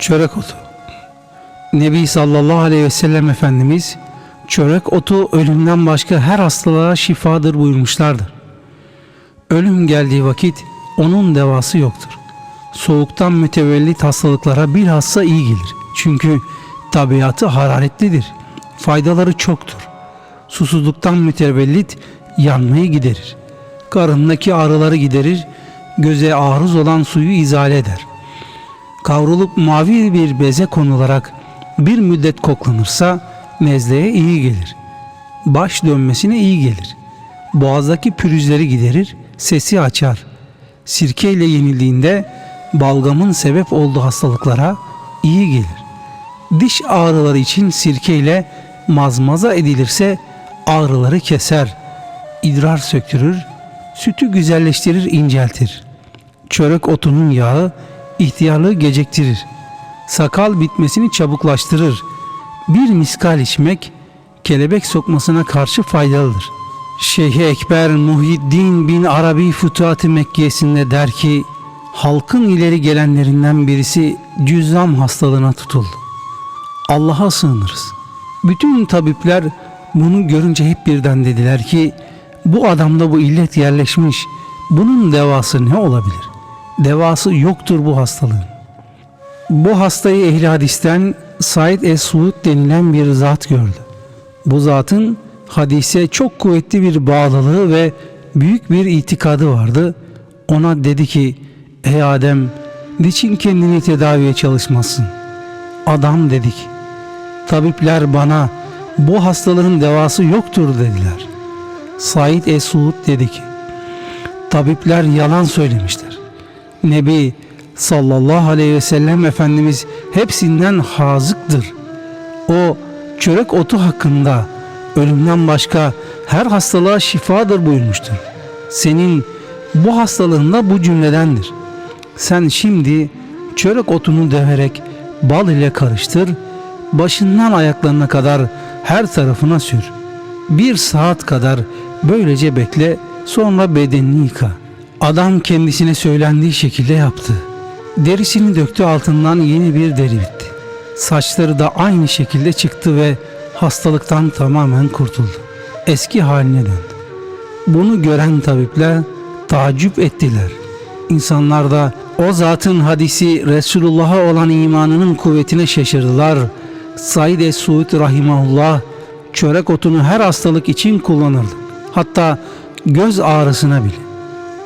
Çörek otu. Nebi sallallahu aleyhi ve sellem Efendimiz çörek otu ölümden başka her hastalığa şifadır buyurmuşlardır. Ölüm geldiği vakit onun devası yoktur. Soğuktan mütevellit hastalıklara bilhassa iyi gelir. Çünkü tabiatı hararetlidir. Faydaları çoktur. Susuzluktan mütevellit yanmayı giderir. Karındaki ağrıları giderir. Göze arız olan suyu izale eder kavrulup mavi bir beze konularak bir müddet koklanırsa nezleye iyi gelir. Baş dönmesine iyi gelir. Boğazdaki pürüzleri giderir, sesi açar. Sirkeyle yenildiğinde balgamın sebep olduğu hastalıklara iyi gelir. Diş ağrıları için sirkeyle mazmaza edilirse ağrıları keser. İdrar söktürür, sütü güzelleştirir, inceltir. Çörek otunun yağı ihtiyarlığı geciktirir. Sakal bitmesini çabuklaştırır. Bir miskal içmek kelebek sokmasına karşı faydalıdır. Şeyh Ekber Muhyiddin bin Arabi Fütuhat-ı Mekke'sinde der ki halkın ileri gelenlerinden birisi cüzzam hastalığına tutuldu. Allah'a sığınırız. Bütün tabipler bunu görünce hep birden dediler ki bu adamda bu illet yerleşmiş. Bunun devası ne olabilir? Devası yoktur bu hastalığın. Bu hastayı ehli hadisten Said Es-Suud denilen bir zat gördü. Bu zatın hadise çok kuvvetli bir bağlılığı ve büyük bir itikadı vardı. Ona dedi ki, ey Adem, niçin kendini tedaviye çalışmasın? Adam dedik, tabipler bana bu hastalığın devası yoktur dediler. Said Es-Suud dedi ki, tabipler yalan söylemişler. Nebi sallallahu aleyhi ve sellem Efendimiz hepsinden hazıktır. O çörek otu hakkında ölümden başka her hastalığa şifadır buyurmuştur. Senin bu hastalığın da bu cümledendir. Sen şimdi çörek otunu döverek bal ile karıştır, başından ayaklarına kadar her tarafına sür. Bir saat kadar böylece bekle, sonra bedenini yıka. Adam kendisine söylendiği şekilde yaptı. Derisini döktü altından yeni bir deri bitti. Saçları da aynı şekilde çıktı ve hastalıktan tamamen kurtuldu. Eski haline döndü. Bunu gören tabipler tacip ettiler. İnsanlar da o zatın hadisi Resulullah'a olan imanının kuvvetine şaşırdılar. Said Es-Suud Rahimahullah çörek otunu her hastalık için kullanırdı. Hatta göz ağrısına bile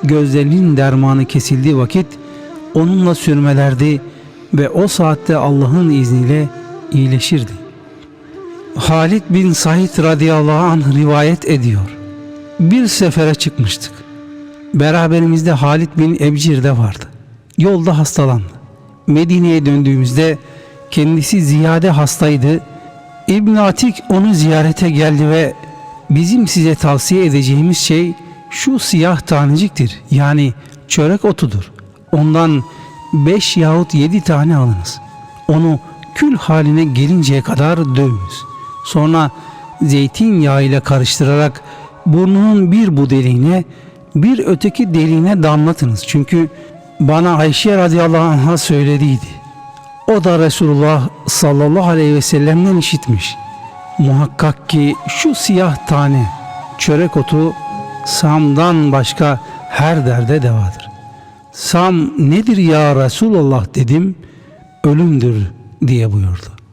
gözlerinin dermanı kesildiği vakit onunla sürmelerdi ve o saatte Allah'ın izniyle iyileşirdi. Halid bin Said radıyallahu anh rivayet ediyor. Bir sefere çıkmıştık. Beraberimizde Halid bin Ebcir de vardı. Yolda hastalandı. Medine'ye döndüğümüzde kendisi ziyade hastaydı. İbn Atik onu ziyarete geldi ve bizim size tavsiye edeceğimiz şey şu siyah taneciktir. Yani çörek otudur. Ondan beş yahut yedi tane alınız. Onu kül haline gelinceye kadar dövünüz. Sonra zeytinyağı ile karıştırarak burnunun bir bu deliğine bir öteki deliğine damlatınız. Çünkü bana Ayşe radıyallahu anh'a söylediydi. O da Resulullah sallallahu aleyhi ve sellem'den işitmiş. Muhakkak ki şu siyah tane çörek otu Sam'dan başka her derde devadır. Sam nedir ya Resulallah dedim, ölümdür diye buyurdu.